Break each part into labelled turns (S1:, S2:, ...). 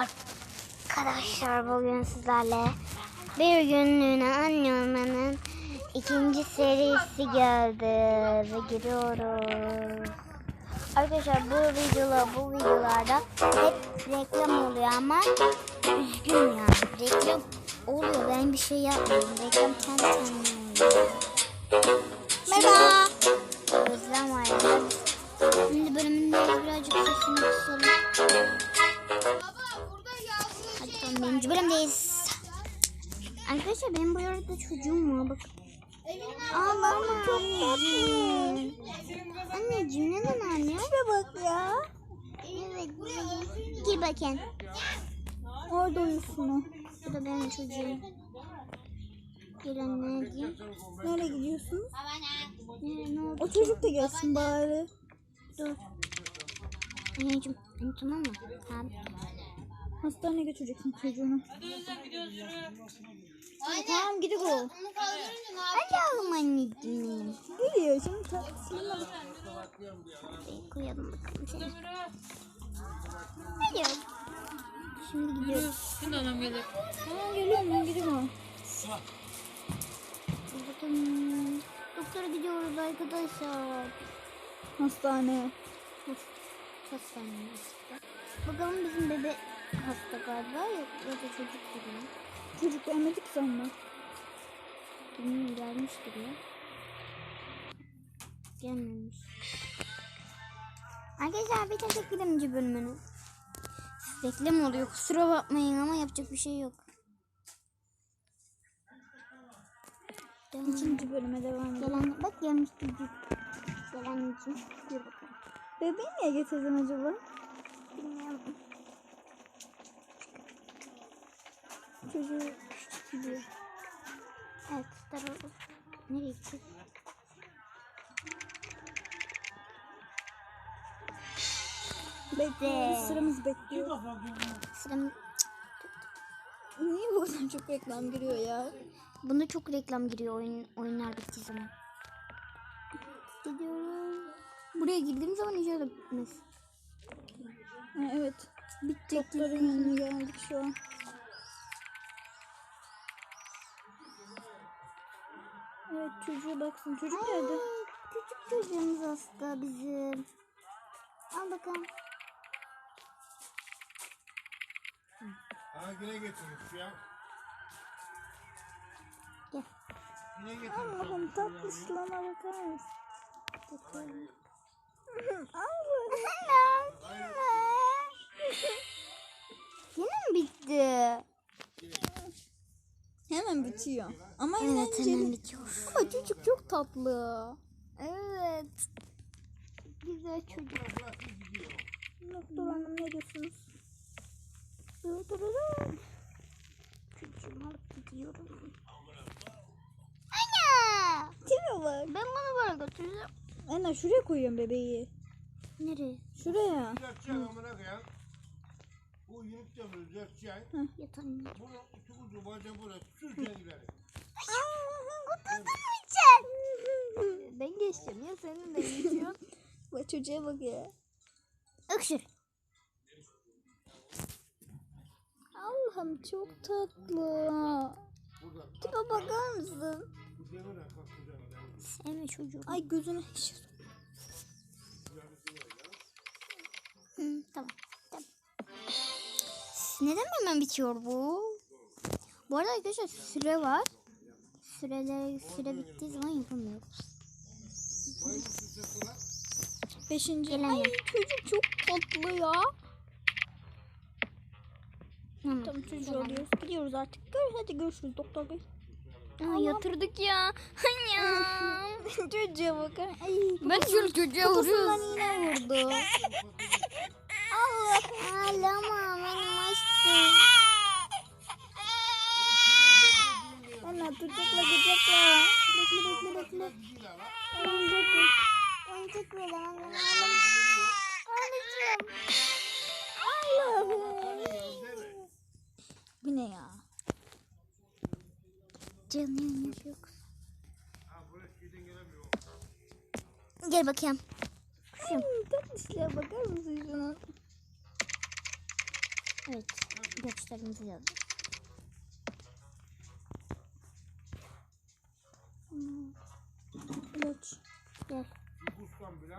S1: Arkadaşlar bugün sizlerle bir günlüğüne anne olmanın ikinci serisi geldi ve giriyoruz. Arkadaşlar bu videolar bu videolarda hep reklam oluyor ama üzgün yani reklam oluyor ben bir şey yapmıyorum reklam kendi kendine oluyor. Merhaba. Özlem var. Şimdi bölümünde birazcık sesini kısalım. Arkadaşlar benim bu arada çocuğum var bak. Ağlama çok tatlı. Anneciğim neden ağlıyor? Şuraya bak ya. Evet. Gir bakayım. Orada uyusun o. Bu da benim çocuğum. Gel anneciğim.
S2: Nereye gidiyorsun?
S1: Ne, ne oldu?
S2: O çocuk da gelsin bari.
S1: Dur. Anneciğim. Anne tamam mı? Tamam.
S2: Hastaneye götüreceksin çocuğunu. Tamam gidiyor o.
S1: Allah'ım anneciğim.
S2: Geliyor şimdi tatlısına bak.
S1: Buraya koyalım bakalım seni. Hadi. Şimdi gidiyoruz.
S3: Şimdi anam gelir.
S2: Tamam geliyorum ben gidiyorum.
S1: Bakın. Doktora gidiyoruz arkadaşlar.
S2: Hastaneye.
S1: Hastaneye. Bakalım bizim bebe hasta galiba ya, ya da çocuk gibi.
S2: Çocuk gelmedik sonra.
S1: Bilmiyorum gelmiştir ya. Gelmemiş. Arkadaşlar bir tek birinci bölümünü. Reklam oluyor kusura bakmayın ama yapacak bir şey yok. Devam.
S2: İkinci bölüme devam edelim.
S1: Gelen, bak gelmiş çocuk. Gelen için. Dur bakalım.
S2: Bebeği niye getirdin acaba?
S1: Bilmiyorum.
S2: Çocuğu küçük gidiyor.
S1: Evet. Tabii. Nereye gideceğiz?
S2: Bekliyoruz. Sıramız bekliyor.
S1: Sıram...
S2: Niye bu kadar çok reklam giriyor ya?
S1: Bunda çok reklam giriyor oyun, oyunlar bittiği zaman. Gidiyorum. Buraya girdiğim zaman inşallah bitmez.
S2: Ha, evet.
S1: Bitecek.
S2: Doktorun yanına geldik şu an. Evet çocuğa baksın. Çocuk nerede?
S1: Küçük çocuğumuz hasta bizim. Al bakalım.
S4: Ha yine getirmiş ya.
S1: Gel.
S4: Yine getirmiş.
S2: Allah'ım tatlışlama bakar mısın? Bakalım. Allah.
S1: Yine mi bitti?
S2: Hemen bitiyor. Ama yine
S1: Evet hemen bitiyor.
S2: Ama çocuk çok tatlı.
S1: Evet. Güzel çocuk.
S2: Doktor hanım ne diyorsunuz?
S1: Çocuğumu alıp gidiyorum. Anne!
S2: Kime bak?
S1: Ben bunu böyle götüreceğim.
S2: Anne şuraya koyuyorum bebeği.
S1: Nereye?
S2: Şuraya.
S4: Koyayım. Bu yürüp de bunu düzelteceksin.
S1: Yat anne.
S4: Bunu iki ucu bacağı buraya.
S1: Ben geçeceğim ya senin de geçiyorsun.
S2: Bak çocuğa bak ya.
S1: Öksür.
S2: Allah'ım çok tatlı. Tipe bakar mısın?
S1: Sevme çocuğu.
S2: Ay gözüne şişir.
S1: Neden hemen bitiyor bu? Bu arada arkadaşlar süre var. Süreler süre bittiği zaman yapamıyoruz.
S2: Beşinci.
S1: Gelen
S2: Ay çocuk çok tatlı ya.
S1: Tamam.
S2: Tamam çocuğu alıyoruz. Gidiyoruz artık. Gör, hadi görüşürüz doktor bey.
S1: Aa, yatırdık ya. Annem.
S2: Çocuğa bakar. Ay.
S1: ben şöyle çocuğa
S2: Kafasından
S1: vuruyorum.
S2: iğne vurdu.
S1: Ağlama benim
S2: Anne kucakla kucakla.
S1: Bekle bekle bekle.
S2: Oyuncak ver.
S1: Oyuncak ver. Anneciğim.
S2: Allah'ım. Bu ne ya?
S1: Canım kız. Gel bakayım. Kuşum.
S2: Tatlışlığa bakar mısın şuna?
S1: Evet. Göçlerimizi yazalım.
S2: İlaç.
S1: Gel.
S4: Nüfustan bile.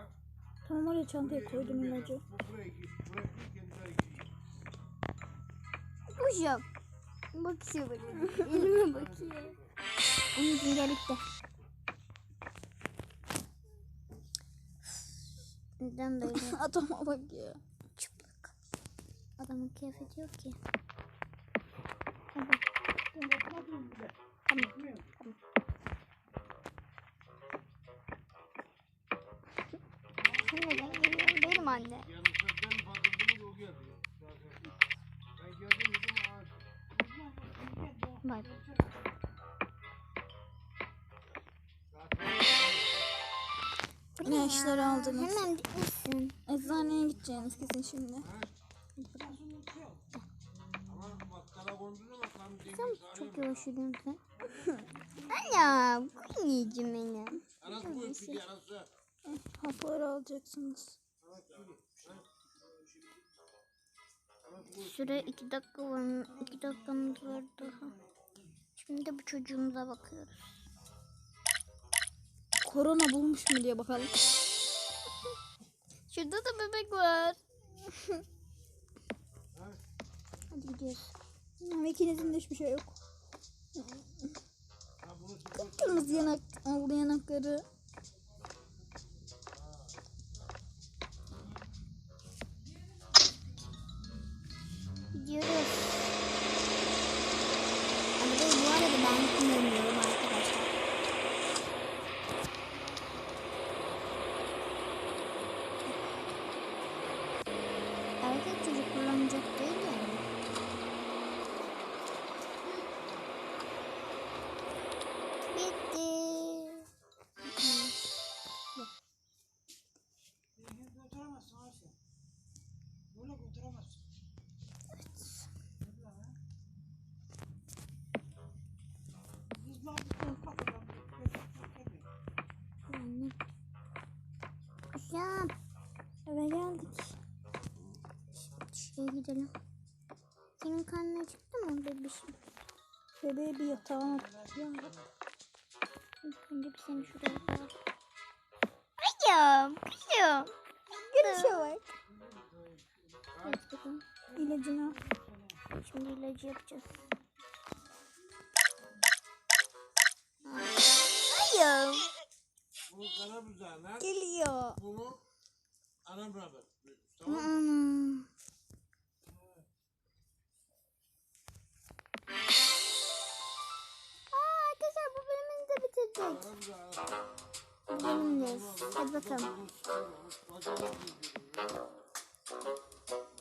S2: Tamam oraya çantaya koydum ilacı.
S1: Kuşum. Bakıyor bana. Elime bakıyor. Anneciğim gel bitti. Neden böyle
S2: Adama bak ya.
S1: Adamın kıyafeti yok ki. Hadi. Sen neden geliyorsun? Benim anne. Bay bay.
S2: İlaçları aldınız.
S1: Hemen gitmişsin.
S2: Eczaneye gideceğiniz kesin şimdi.
S4: Sağlayayım.
S1: çok yavaş yürüyorsun sen. Annem, anneciğim benim.
S2: Hapları alacaksınız.
S1: Süre iki dakika var. iki dakikamız var daha. Şimdi de bu çocuğumuza bakıyoruz.
S2: Korona bulmuş mu diye bakalım.
S1: Şurada da bebek var. Hadi gidiyoruz.
S2: Ama ikinizin de hiçbir şey yok.
S4: Ha bunu sıkı
S2: Kırmızı yanak, aldı yanakları.
S1: Gidelim. Senin karnın acıktı mı bebişim?
S2: Bebeği bir yatağına ya.
S1: İlk önce bir seni şuraya koyalım. Kuşum. Kuşum.
S2: Görüşe bak.
S1: Evet bakalım.
S2: İlacını al.
S1: Şimdi ilacı yapacağız. Hayır.
S2: Geliyor.
S4: Bunu ana beraber. Tamam mı?
S1: Hadi bakalım.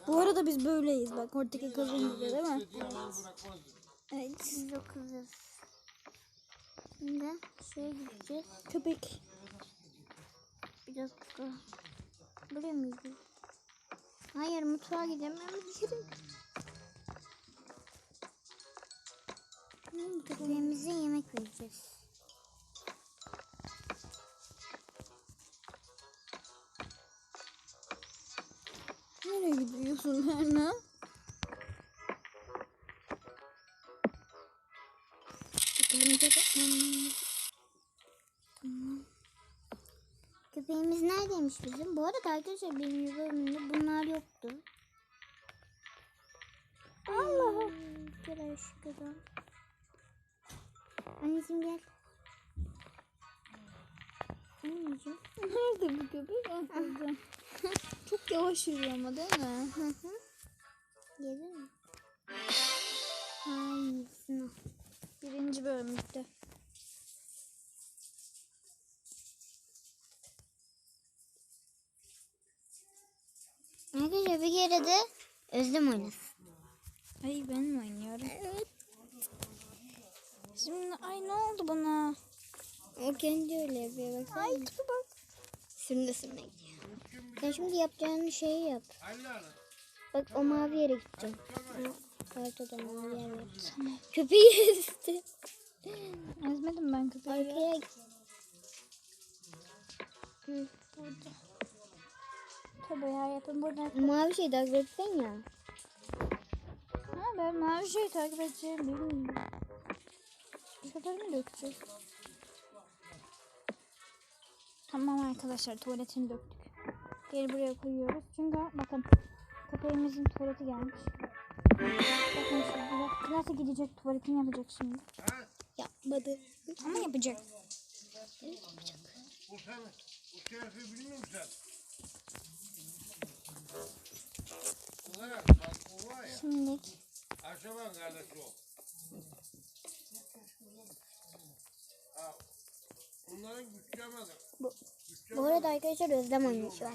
S2: Bu arada biz böyleyiz bak oradaki kadın gibi değil mi? Evet.
S1: Biz dokuzuz. Şimdi şeye gideceğiz.
S2: Köpek.
S1: Bir dakika. Buraya mı gidiyoruz? Hayır mutfağa gidemiyoruz. Yürü. Hmm, Köpeğimize yemek vereceğiz.
S2: Gidiyorsun Berna?
S1: Köpeğimiz. Neredeymiş bizim? Bu arada arkadaşlar benim bölümümde bunlar yoktu. Allah'ım. Gel aşkına. Anneciğim gel. Anneciğim.
S2: Nerede bu köpek? Burada. Çok yavaş yürüyor ama değil mi?
S1: Hı hı. Gelir mi? Ay sınav.
S2: Birinci bölüm bitti.
S1: Arkadaşlar bir kere de Özlem oynasın.
S2: Ay ben mi oynuyorum? Evet. Şimdi ay ne oldu bana?
S1: O kendi öyle yapıyor bak.
S2: Ay tipi bak.
S1: Sürüne sürüne Sen şimdi yapacağın şeyi yap. Bak o mavi yere gideceğim. Ortada mavi yer var. Köpeği ezdi.
S2: Ezmedim ben köpeği.
S1: Arkaya git. Hı.
S2: Tabii hayatım burada.
S1: Mavi şey daha görsene ya.
S2: Ha Ben mavi şey takip edeceğim bilmiyorum. Sefer mi dökeceğiz? Tamam arkadaşlar tuvaletini döktük. Geri buraya koyuyoruz. Çünkü bakın köpeğimizin tuvaleti gelmiş. Bakın şurada klasa gidecek tuvaletini yapacak şimdi.
S1: Yapmadı.
S2: Ama yapacak.
S4: Bu sen, bu şerefi bilmiyor musun sen? Bu var ya, bak o var ya.
S2: Şimdi
S4: Aşaban kardeş o. Ha, Bunların güçlemedi.
S1: Bu- Bu arada arkadaşlar Özlem annesi var.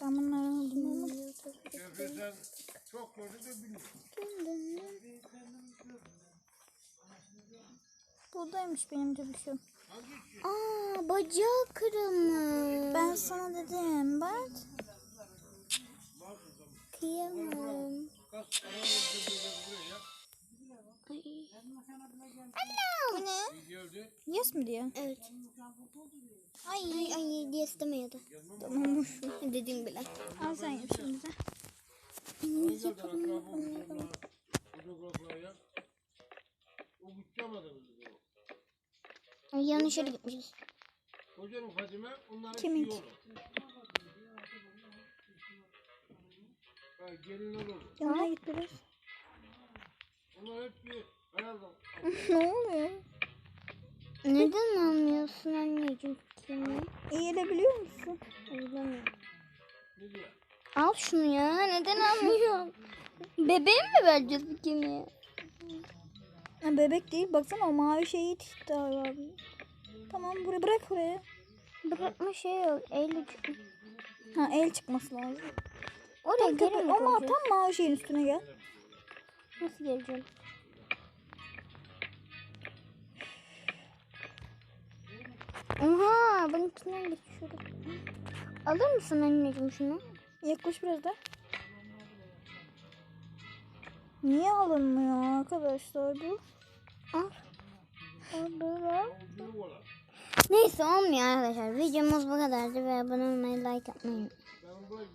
S2: ben bunları aldım ama
S4: Şerefi sen gördü de bilmiyor.
S2: buradaymış benim.
S4: Hangi şey?
S1: Aa bacağı kırılmış.
S2: Ben sana dedim bak.
S1: kıyamam.
S4: Buraya.
S2: Bu ne? Yes mi diyor?
S1: Evet.
S2: Ay
S1: Ay ay diye istemiyordu.
S2: tamammış.
S1: Dedim bile.
S2: Al sen yap şimdi de.
S4: Hangi akraba vurdu? Fotoğraflar ya. O güçlemedi bizi o.
S1: Ay, yanlış yere gitmişiz.
S4: Hocanın Fadime onların
S2: Kimin?
S4: iyi olur. Ha, gelin olur.
S2: Yanına git biraz.
S4: Onlar hep bir herhalde
S2: ne oluyor?
S1: Neden almıyorsun anneciğim?
S2: Eğilebiliyor musun?
S1: Bilmiyorum.
S4: ne diyor?
S1: Al şunu ya. Neden almıyorsun? Bebeğe mi vereceğiz bu?
S2: Ha, bebek değil baksana o mavi şeyi titti abi. Tamam buraya bırak oraya.
S1: Bırakma şey yok. Elle çıkmış.
S2: Ha el çıkması lazım.
S1: Oraya
S2: Tam
S1: geri mi
S2: ama
S1: koyacağız?
S2: tam mavi şeyin üstüne gel.
S1: Nasıl geleceğim? Oha benimkinden geçiyorum. Alır mısın anneciğim şunu?
S2: Yaklaş biraz da. Niye alınmıyor arkadaşlar bu?
S1: Al.
S4: Ucunu ola.
S1: Neyse olmuyor arkadaşlar. Videomuz bu kadardı ve abone olmayı like atmayı